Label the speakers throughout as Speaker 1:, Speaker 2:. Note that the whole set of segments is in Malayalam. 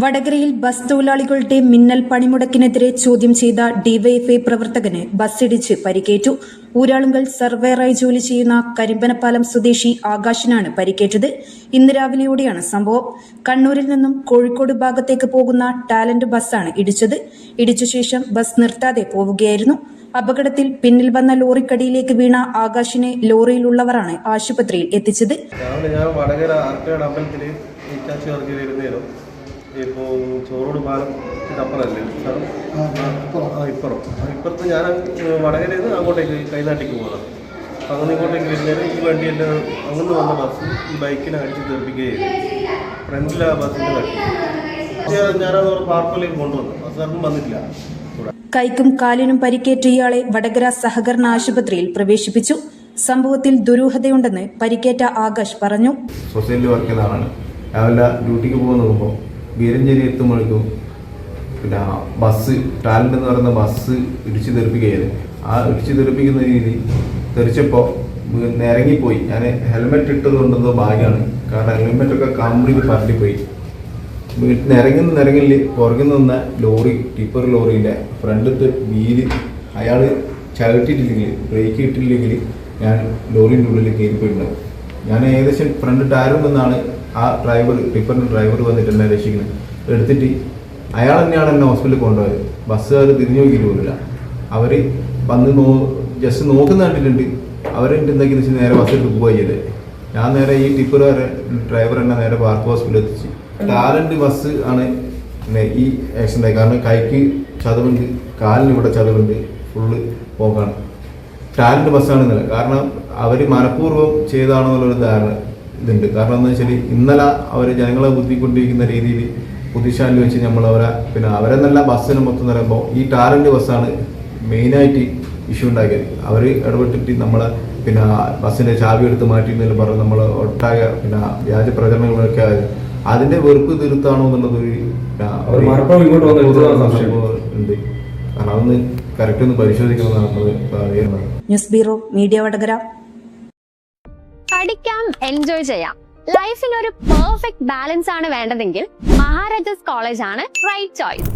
Speaker 1: വടകരയിൽ ബസ് തൊഴിലാളികളുടെ മിന്നൽ പണിമുടക്കിനെതിരെ ചോദ്യം ചെയ്ത ഡിവൈഎഫ്ഐ പ്രവർത്തകന് ബസ്സിടിച്ച് പരിക്കേറ്റു. ഊരാളുങ്കൽ സർവേറായി ജോലി ചെയ്യുന്ന കരിമ്പനപ്പാലം സ്വദേശി ആകാശിനാണ് പരിക്കേറ്റത്. ഇന്ന് രാവിലെയോടെയാണ് സംഭവം. കണ്ണൂരിൽ നിന്നും കോഴിക്കോട് ഭാഗത്തേക്ക് പോകുന്ന ടാലന്റ് ബസ്സാണ് ഇടിച്ചത്. ഇടിച്ച ശേഷം ബസ് നിർത്താതെ പോവുകയായിരുന്നു. അപകടത്തിൽ പിന്നിൽ വന്ന ലോറിക്കടിയിലേക്ക് വീണ ആകാശിനെ ലോറിയിലുള്ളവരാണ് ആശുപത്രിയിൽ എത്തിച്ചത്.
Speaker 2: രാവിലെ ഞാൻ വടകര അമ്പലത്തിൽ ഇപ്പോൾ ചോറോട് പാലം അപ്പുറമല്ലേ? സ്ഥലം ആ ഇപ്പുറം. ആ ഇപ്പുറത്ത് ഞാൻ വടകരയിൽ നിന്ന് അങ്ങോട്ടേക്ക് കൈനാട്ടിക്ക് പോകണം അപ്പം അങ്ങനെ ഇങ്ങോട്ടേക്ക് വരുന്നതിന് ഈ വണ്ടി എന്റെ അങ്ങനെ വന്ന ബസ് ഈ ബൈക്കിനെ അടിച്ച് തെറിപ്പിക്കുകയും ഫ്രണ്ടിൽ ആ ബസ്സിന്റെ തട്ടി. ഞാൻ- ഞാനത് പാർക്കിലേക്ക് കൊണ്ടുവന്നു. ബസ് സാറിനും വന്നിട്ടില്ല.
Speaker 1: കൈക്കും കാലിനും പരിക്കേറ്റ ഇയാളെ വടകര സഹകരണ ആശുപത്രിയിൽ പ്രവേശിപ്പിച്ചു. സംഭവത്തിൽ ദുരൂഹതയുണ്ടെന്ന് പരിക്കേറ്റ ആകാശ് പറഞ്ഞു.
Speaker 3: സൊസൈറ്റിയിൽ വർക്ക് ചെയ്യുന്ന ആളാണ്. രാവിലെ ഡ്യൂട്ടിക്ക് പോകുന്ന ബീരഞ്ചേരി എത്തുമ്പോഴേക്കും പിന്നെ ബസ് ടാലന്റ് എന്ന് പറയുന്ന ബസ് ഇടിച്ചു തെറിപ്പിക്കുകയായിരുന്നു. ആ ഇടിച്ചു തെറിപ്പിക്കുന്ന രീതി തെറിച്ചപ്പോൾ നിരങ്ങിപ്പോയി. ഞാൻ ഹെൽമെറ്റ് ഇട്ടത് കൊണ്ടത് ഭാഗ്യമാണ്. കാരണം ഹെൽമെറ്റൊക്കെ കംപ്ലീറ്റ് പറട്ടിപ്പോയി നിരങ്ങുന്ന നിരങ്ങിൽ പുറകിൽ നിന്ന ലോറി ടിപ്പർ ലോറിയുടെ ഫ്രണ്ടിലത്തെ വീൽ അയാൾ ചവിട്ടിയിട്ടില്ലെങ്കിൽ ബ്രേക്ക് ഇട്ടില്ലെങ്കിൽ ഞാൻ ലോറിന്റെ ഉള്ളിൽ കയറിപ്പോയിട്ടുണ്ടാവും. ഞാൻ ഏകദേശം ഫ്രണ്ട് ടയറിൽ നിന്നാണ് ആ ഡ്രൈവർ ടിപ്പറിന്റെ ഡ്രൈവർ വന്നിട്ട് എന്നെ രക്ഷിക്കുന്നത് എടുത്തിട്ട് അയാൾ തന്നെയാണ് എന്നെ ഹോസ്പിറ്റലിൽ കൊണ്ടുപോയത്. ബസ്സുകാർ തിരിഞ്ഞു നോക്കിയിട്ട് പോലില്ല അവർ വന്ന് നോ ജസ്റ്റ് നോക്കുന്ന കണ്ടിട്ടുണ്ട്. അവരെന്റെ എന്തെങ്കിലും വെച്ചാൽ നേരെ ബസ് എടുത്ത് പോവുക ചെയ്തത്. ഞാൻ നേരെ ഈ ടിപ്പർ വരെ ഡ്രൈവർ എന്നെ നേരെ പാർക്ക് ഹോസ്പിറ്റലിൽ എത്തിച്ച്. ടാലന്റ് ബസ് ആണ് ഈ ആക്സിഡന്റ് ആയി കാരണം കൈക്ക് ചതവുണ്ട് കാലിന് ഇവിടെ ചതവുണ്ട്. ഫുള്ള് പോക്കാണ്. ടാലന്റ് ബസ്സാണ് ഇന്നലെ. കാരണം അവർ മനഃപൂർവം ചെയ്തതാണെന്നുള്ളൊരു ധാരണ. ഇതുണ്ട്. കാരണം എന്താ വെച്ചാൽ ഇന്നലെ അവർ ജനങ്ങളെ ബുദ്ധിക്കൊണ്ടിരിക്കുന്ന രീതിയിൽ പുതിശാലിൽ വെച്ച് നമ്മൾ അവരെ പിന്നെ അവരെ നല്ല ബസ്സിന് മൊത്തം എന്ന് പറയുമ്പോൾ ഈ ടാറിന്റെ ബസ്സാണ് മെയിനായിട്ട് ഇഷ്യൂ ഉണ്ടാക്കിയത്. അവർ ഇടപെട്ടിട്ട് നമ്മളെ പിന്നെ ബസ്സിന്റെ ചാവി എടുത്ത് മാറ്റി എന്നെല്ലാം പറഞ്ഞ് നമ്മൾ ഒട്ടാകെ പിന്നെ വ്യാജ പ്രചരണങ്ങളൊക്കെ ആയത്. അതിന്റെ വെറുപ്പ് തീർത്താണോ എന്നുള്ളത്. ഉണ്ട്. കാരണം അതൊന്ന് കറക്റ്റ് ഒന്ന് പരിശോധിക്കണമെന്നാണ് നമ്മൾ പറയുന്നത്.
Speaker 1: News bureau media Vadakara.
Speaker 4: പഠിക്കാം എൻജോയ് ചെയ്യാം. ലൈഫിന് ഒരു പെർഫെക്റ്റ് ബാലൻസ് ആണ് വേണ്ടതെങ്കിൽ മഹാരാജാസ് കോളേജ് ആണ് റൈറ്റ് ചോയ്സ്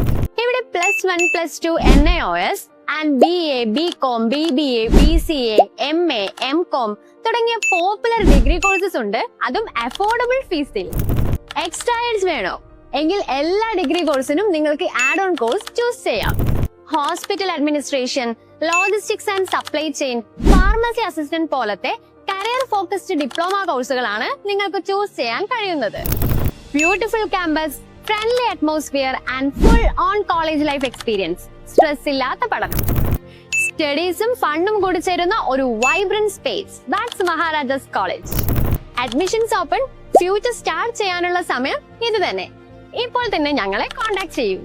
Speaker 4: ഇവിടെ plus one plus two N A O S and B A B com B B A B C A M A M com തുടങ്ങിയ പോപ്പുലർ ഡിഗ്രി കോഴ്സസ് ഉണ്ട്. അതും അഫോർഡബിൾ ഫീസിൽ എക്സ്ട്രായൽസ് വേണോ? എങ്കിൽ എല്ലാ ഡിഗ്രി കോഴ്സിനും നിങ്ങൾക്ക് ആഡ് ഓൺ കോഴ്സ് ചൂസ് ചെയ്യാം. Hospital administration logistics and supply chain pharmacy assistant പോലത്തെ കരിയർ ഫോക്കസ്ഡ് ഡിപ്ലോമ കോഴ്സുകളാണ് നിങ്ങൾക്ക് ചൂസ് ചെയ്യാൻ കഴിയുന്നത്. Beautiful campus friendly atmosphere and full on college life experience stress ഇല്ലാത്ത പഠനം. സ്റ്റഡീസും ഫണ്ടും കൂടി ചേരുന്ന ഒരു vibrant space that's Maharaja's college admissions open future start ചെയ്യാനുള്ള സമയം ഇത് തന്നെ. ഇപ്പോൾ തന്നെ ഞങ്ങളെ കോൺടാക്ട് ചെയ്യൂ.